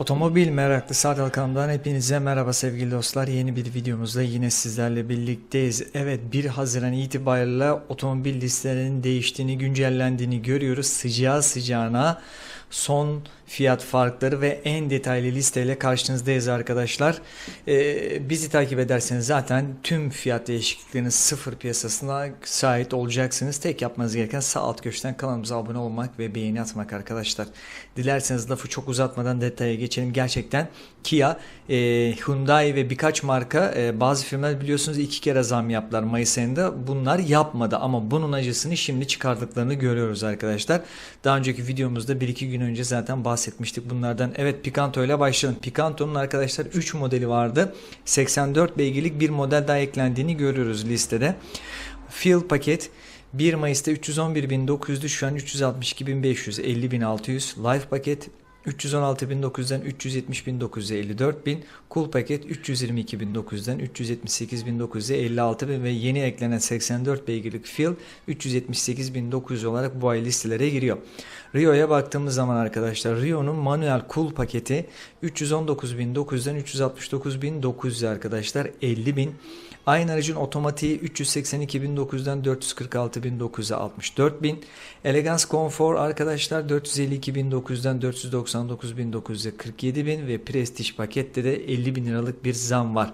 Otomobil meraklı Sadal kanalından hepinize merhaba sevgili dostlar. Yeni bir videomuzda yine sizlerle birlikteyiz. Evet 1 Haziran itibariyle otomobil listelerinin değiştiğini, güncellendiğini görüyoruz. Sıcağı sıcağına son fiyat farkları ve en detaylı listeyle karşınızdayız arkadaşlar. Ee, bizi takip ederseniz zaten tüm fiyat değişikliklerinin sıfır piyasasına sahip olacaksınız. Tek yapmanız gereken sağ alt köşeden kanalımıza abone olmak ve beğeni atmak arkadaşlar. Dilerseniz lafı çok uzatmadan detaya geçelim. Gerçekten Kia, e, Hyundai ve birkaç marka e, bazı firmalar biliyorsunuz iki kere zam yaptılar Mayıs ayında. Bunlar yapmadı ama bunun acısını şimdi çıkardıklarını görüyoruz arkadaşlar. Daha önceki videomuzda 1-2 gün önce zaten bahsetmiştik bunlardan. Evet Picanto ile başlayalım. Picanto'nun arkadaşlar 3 modeli vardı. 84 beygirlik bir model daha eklendiğini görüyoruz listede. Fuel paket 1 Mayıs'ta 311.900'dü şu an 362.500 50.600 Life paket 316.900'den 370.954 Cool paket 322.900'den 378.900'e 56.000 ve yeni eklenen 84 beygirlik Fuel 378.900 olarak bu ay listelere giriyor. Rio'ya baktığımız zaman arkadaşlar Rio'nun manuel Cool paketi 319.900'den 369.900 arkadaşlar 50.000 Aynı aracın otomatiği 382.900'den 446.900'e 64.000. Elegance Comfort arkadaşlar 452.900'den 499.900'e 47.000 ve Prestige pakette de 50.000 liralık bir zam var.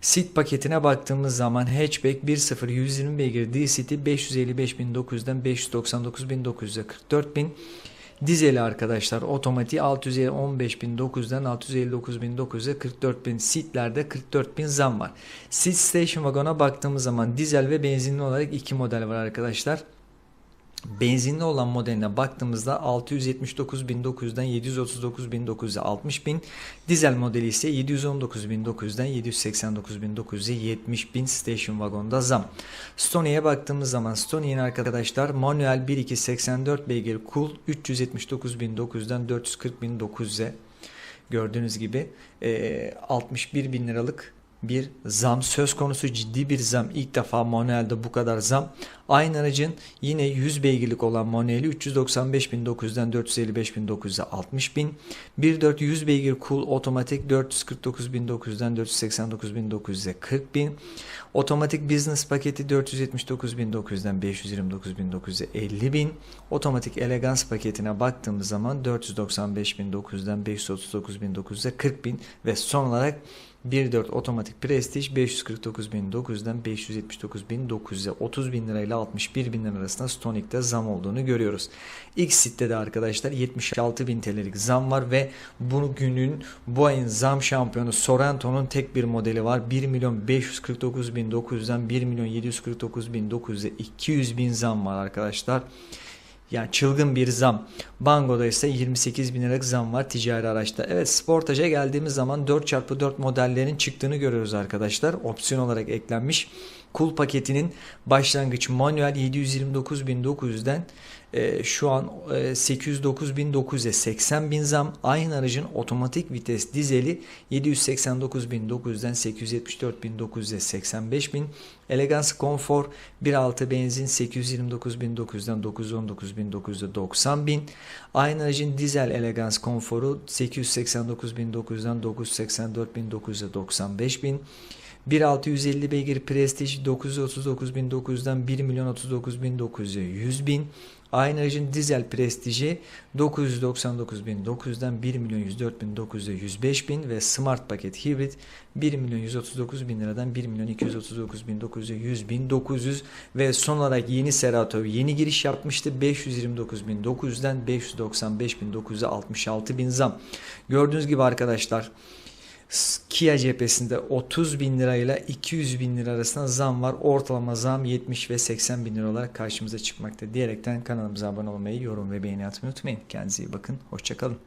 Sit paketine baktığımız zaman hatchback 1.0 120 beygir D-City 555.900'den 599.900'e 44.000. Dizeli arkadaşlar otomatiği 615.900'den 659.900'e 44.000 sitlerde 44.000 zam var. Sit Station Wagon'a baktığımız zaman dizel ve benzinli olarak iki model var arkadaşlar. Benzinli olan modeline baktığımızda 679.900'den 739.900'e 60.000. Dizel modeli ise 719.900'den 789.900'e 70.000 station wagonda zam. Stonia'ya baktığımız zaman Stonia'nın arkadaşlar manuel 1.2 84 beygir cool 379.900'den 440.900'e gördüğünüz gibi e, 61 bin liralık bir zam söz konusu ciddi bir zam. İlk defa manuelde bu kadar zam. Aynı aracın yine 100 beygirlik olan manueli 395.900'den 455.900'e 60.000 1.4 100 beygir cool otomatik 449.900'den 489.900'e 40.000 otomatik business paketi 479.900'den 529.900'e 50.000 otomatik elegans paketine baktığımız zaman 495.900'den 539.900'e 40.000 ve son olarak 1.4 otomatik Prestige 549.900'den 579.900'e 30 bin lirayla 61 bin lira arasında Stonic'te zam olduğunu görüyoruz. X-Sit'te de arkadaşlar 76 bin TL'lik zam var ve bu günün bu ayın zam şampiyonu Sorrento'nun tek bir modeli var. 1 milyon 549.900'den 1 milyon 749.900'e 200 bin zam var arkadaşlar. Yani çılgın bir zam. Bango'da ise 28 bin liralık zam var ticari araçta. Evet Sportage'a geldiğimiz zaman 4x4 modellerin çıktığını görüyoruz arkadaşlar. Opsiyon olarak eklenmiş. Cool paketinin başlangıç manuel 729.900'den e, şu an e, 809.900'e 80 bin zam. Aynı aracın otomatik vites dizeli 789.900'den 874.900'e 85 bin. Elegance Comfort 1.6 benzin 829.900'den 919.900'e 90 bin. Aynı aracın dizel Elegance Comfort'u 889.900'den 984.900'e 95 bin. 1.650 beygir Prestige 939.900'den 1 milyon 39.900'e 100 bin. Aynı aracın dizel Prestige'i 999.900'den 1 milyon 104.900'e 105 bin ve Smart paket hibrit 1 milyon 139 bin liradan 1 milyon 239.900'e 100 bin 900 ve son olarak yeni Cerato yeni giriş yapmıştı 529.900'den 595.900'e 66 bin zam. Gördüğünüz gibi arkadaşlar Kia cephesinde 30 bin lirayla 200 bin lira arasında zam var. Ortalama zam 70 ve 80 bin lira olarak karşımıza çıkmakta diyerekten kanalımıza abone olmayı, yorum ve beğeni atmayı unutmayın. Kendinize iyi bakın. Hoşçakalın.